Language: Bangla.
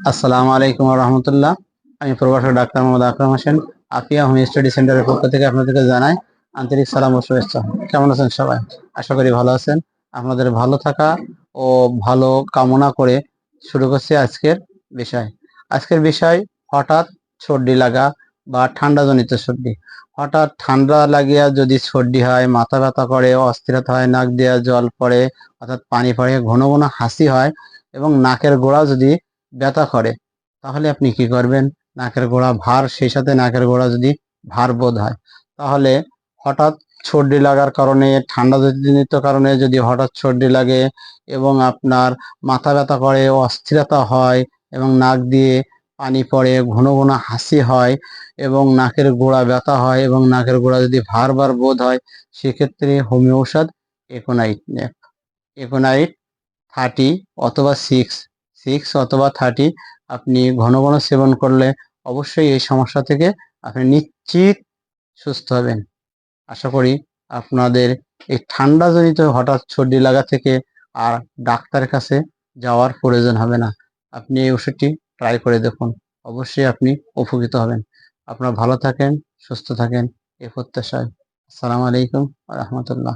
আসসালামু আলাইকুম রহমতুল্লাহ। আমি প্রভাষক doctor Mohammad Akram Hossain, Afia home study সেন্টারের পক্ষ থেকে আপনাদেরকে জানাই আন্তরিক সালাম ও শুভেচ্ছা। কেমন আছেন সবাই? আশা করি ভালো আছেন। আপনাদের ভালো থাকা ও ভালো কামনা করে শুরু করছি আজকের বিষয়। আজকের বিষয়, হঠাৎ সর্দি লাগা বা ঠান্ডাজনিত সর্দি। হঠাৎ ঠান্ডা লাগিয়া যদি সর্দি হয়, মাথা ব্যথা করে, অস্থিরতা হয়, নাক দিয়ে জল পড়ে, অর্থাৎ পানি পড়ে, ঘন ঘন হাসি হয় এবং নাকের গোড়া যদি ব্যথা করে, তাহলে আপনি কি করবেন? নাকের গোড়া ভার, সেই সাথে নাকের গোড়া যদি ভার বোধ হয়, তাহলে হঠাৎ সর্দি লাগার কারণে, ঠান্ডা জনিত কারণে যদি হঠাৎ সর্দি লাগে এবং আপনার মাথা ব্যথা করে, অস্থিরতা হয় এবং নাক দিয়ে পানি পড়ে, ঘন ঘন হাসি হয় এবং নাকের গোড়া ব্যথা হয় এবং নাকের গোড়া যদি ভার বোধ হয়, সেক্ষেত্রে হোমিও ঔষধ একোনাইট নেপ একোনাইট, থার্টি অথবা সিক্স সিক্স অথবা থার্টি আপনি ঘন ঘন সেবন করলে অবশ্যই এই সমস্যা থেকে আপনি নিশ্চিত সুস্থ হবেন। আশা করি আপনাদের এই ঠান্ডাজনিত হঠাৎ সর্দি লাগা থেকে আর ডাক্তারের কাছে যাওয়ার প্রয়োজন হবে না। আপনি এই ওষুধটি ট্রাই করে দেখুন, অবশ্যই আপনি উপকৃত হবেন। আপনারা ভালো থাকেন, সুস্থ থাকেন, এ প্রত্যাশায়। আসসালামু আলাইকুম রহমতুল্লাহ।